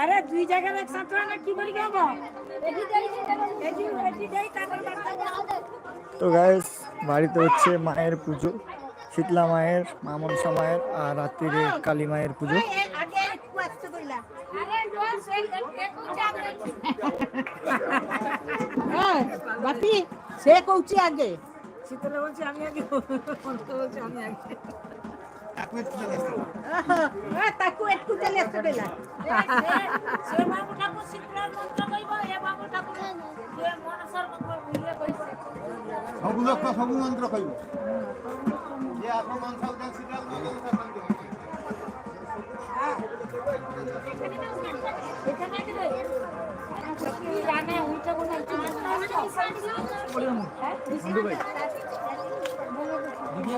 আরে দুই জায়গায় একসাথে না কি করি গাবো তো গাইস বাড়িতে হচ্ছে মায়ের পুজো শীতলা মায়ের মা মনসা মায়ের আর রাত্রিরে কালী মায়ের পুজো। হ্যাঁ সে কৌছি আগে। শীতলে বলছি আমি আগে বলছি আমি আগে। ସବୁ ଲୋକ ସବୁ ମନ୍ତ୍ର କହିବ ଯିଏ ଆଗ ମନ୍ତ୍ର ଜାଣେ ଉଚ୍ଚ ଗୁଣ কি